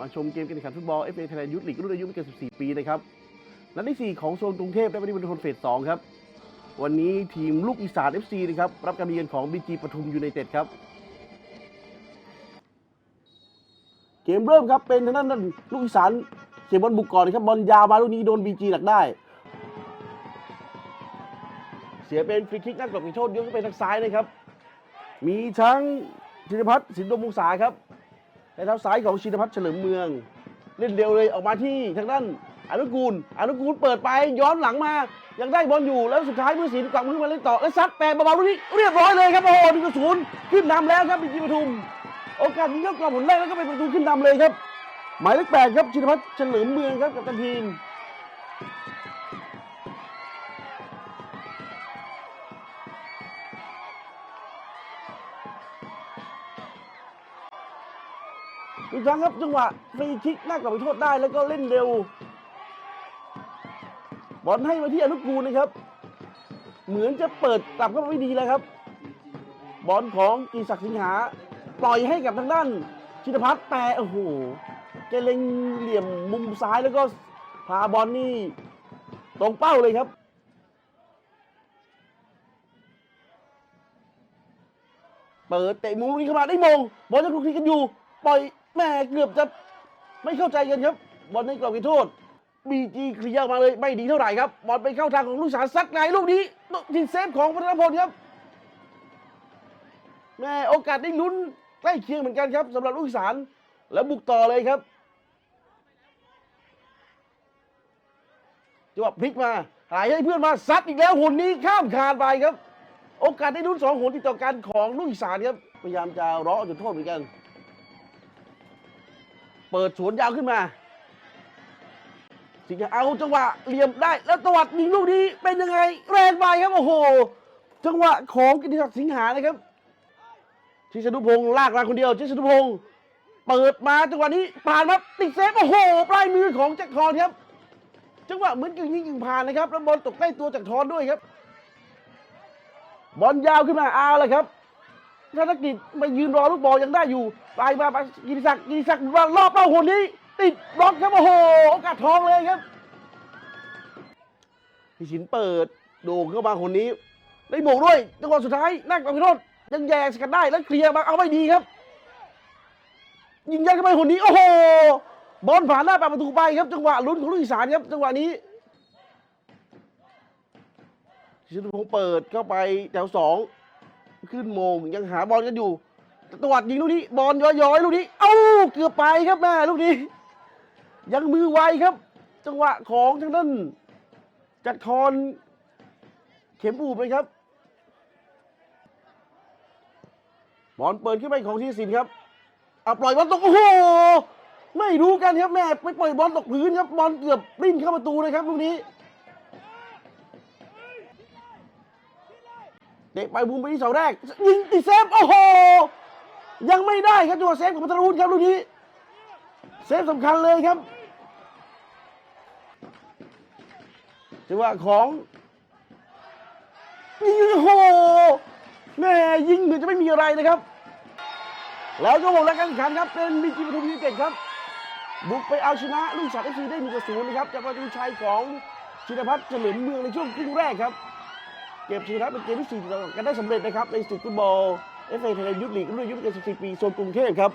มาชมเกมการแข่งขันฟุตบอล FA Thailand Youth League รุ่นอายุไม่เกิน 14 ปีนะครับนัดที่ 4 ของโซนกรุงเทพและปริมณฑลเฟส 2 ครับ วันนี้ทีมลูกอีสาน FC นะครับ รับการเยือนของ BG ปทุมยูไนเต็ดครับ เกมเริ่มครับ เป็นทางด้านนั้นลูกอีสานเสียบอลบุกก่อนนะครับ บอลยาวมาลูกนี้โดน BG หลักได้ เสียเป็นฟรีคิกนักตบมีโทษยกขึ้นไปทางซ้ายนะครับ มีทั้งชินพัฒน์สินดมวงศาครับ ในเท้าซ้ายของชินพัฒน์เฉลิมเมือง เล่นเร็วเลยออกมาที่ทางด้านอนุกูลอนุกูลเปิดไปย้อนหลังมายังได้บอลอยู่แล้วสุดท้ายมือศิลป์กลับขึ้นมาเล่นต่อและซัดแต่เบาๆลูกนี้เรียบร้อยเลยครับโอ้โหหนึ่งศูนย์ขึ้นนำแล้วครับบีจีปทุม โอกาสยิงเข้ากรอบผลแรกแล้วก็เป็นประตูขึ้นนำเลยครับ หมายเลขแปดครับชินพัฒน์เฉลิมเมืองครับกับตันทีม อีกครั้งครับจังหวะฟรีคิกหน้ากลับไปโทษได้แล้วก็เล่นเร็ว บอลให้มาที่อนุกูลนะครับ เหมือนจะเปิดกลับเข้าไม่ดีแล้วครับ บอลของกีศักดิ์สิงหา ปล่อยให้กับทางด้าน ชินพัฒน์แต่โอ้โหแกเล็งเหลี่ยมมุมซ้ายแล้วก็พาบอลนี่ตรงเป้าเลยครับเปิดเตะมุมลูกนี้เข้ามาได้มงบอลจะคลุกคลีกันอยู่ ปล่อย แม่เกือบจะไม่เข้าใจกันครับ บอลในกรอบเขตโทษบีจีเคลียร์มาเลยไม่ดีเท่าไหร่ครับ บอลไปเข้าทางของลูกสารซัดไงลูกนี้ทีเซฟของพัฒนพลครับแม่โอกาสได้ลุ้นใกล้เคียงเหมือนกันครับสำหรับลูกสานแล้วบุกต่อเลยครับจังหวะพลิกมาหายให้เพื่อนมาซัดอีกแล้วหุ่นนี้ข้ามคานไปครับ โอกาสได้ลุ้นสองหนติดต่อกันของลูกอีสานครับพยายามจะร้ออจุดโทษเหมือนกัน เปิดสวนยาวขึ้นมา สิงห์เอาจังหวะเหลี่ยมได้แล้วตวัดยิงลูกนี้เป็นยังไง แรงไปครับโอ้โห จังหวะของกิติศักดิ์สิงหานะครับชิชนุพงศ์ลากมาคนเดียวชิชนุพงศ์เปิดมาจังหวะนี้ผ่านมาติดเซฟโอ้โหปลายมือของจักรทอนครับ จังหวะเหมือนกึ่งยิงกึ่งผ่านนะครับแล้วบอลตกใกล้ตัวจักรทอนด้วยครับ บอลยาวขึ้นมาเอาเลยครับ ธนกิจไปยืนรอลูกบอลยังได้อยู่ ไปมาไปกิติศักดิ์กิติศักดิ์รอบเป้าคนนี้ ติดบล็อกครับโอ้โหโอกาสทองเลยครับพี่ฉินเปิดโด่งเข้ามาคนนี้ ได้โบกด้วยจังหวะสุดท้ายนั่งกับพิโรธยังแยงสกัดได้แล้วเคลียร์มาเอาไม่ดีครับ ยิงยัดเข้าไปคนนี้โอ้โหบอลผ่านหน้าปากประตูไปครับ จังหวะลุ้นของลูกอีสานครับจังหวะนี้ชินพงเปิดเข้าไปแถวสอง ขึ้นโมงยังหาบอลกันอยู่ตวัดยิงลูกนี้บอลย้อยๆลูกนี้ เอ้าเกือบไปครับแม่ลูกนี้ ยังมือไวครับ จังหวะของทางด้านจักรทอนเข็มอูบเลยครับบอลเปิดขึ้นไปของทีสินครับเอาปล่อยบอลตกโอ้โหไม่รู้กันครับแม่ไปปล่อยบอลตกพื้นครับบอลเกือบริ่นเข้าประตูเลยครับลูกนี้ เตะไปบุมไปที่เสาแรก ยิงติดเซฟ โอ้โห ยังไม่ได้ครับจังหวะเซฟของพัทรวุฒิครับลูกนี้ เซฟสำคัญเลยครับจังหวะของยิงโอ้โหแม่ยิงเหมือนจะไม่มีอะไรนะครับ แล้วก็หมดแล้วการแข่งขันครับ เป็นบีจีปทุมยูเต็ดครับ บุกไปเอาชนะลูกสัตว์เอฟซีได้หนึ่งต่อศูนย์นะครับจากประตูชัยของชินพัฒน์เฉลิมเมืองในช่วงครึ่งแรกครับ เก็บชนะเป็นเกมที่4ติดต่อกันได้สำเร็จนะครับในศึกฟุตบอลเอฟเอไทยแลนด์ยุทธลีกรุ่นอายุไม่เกิน14ปีโซนกรุงเทพครับ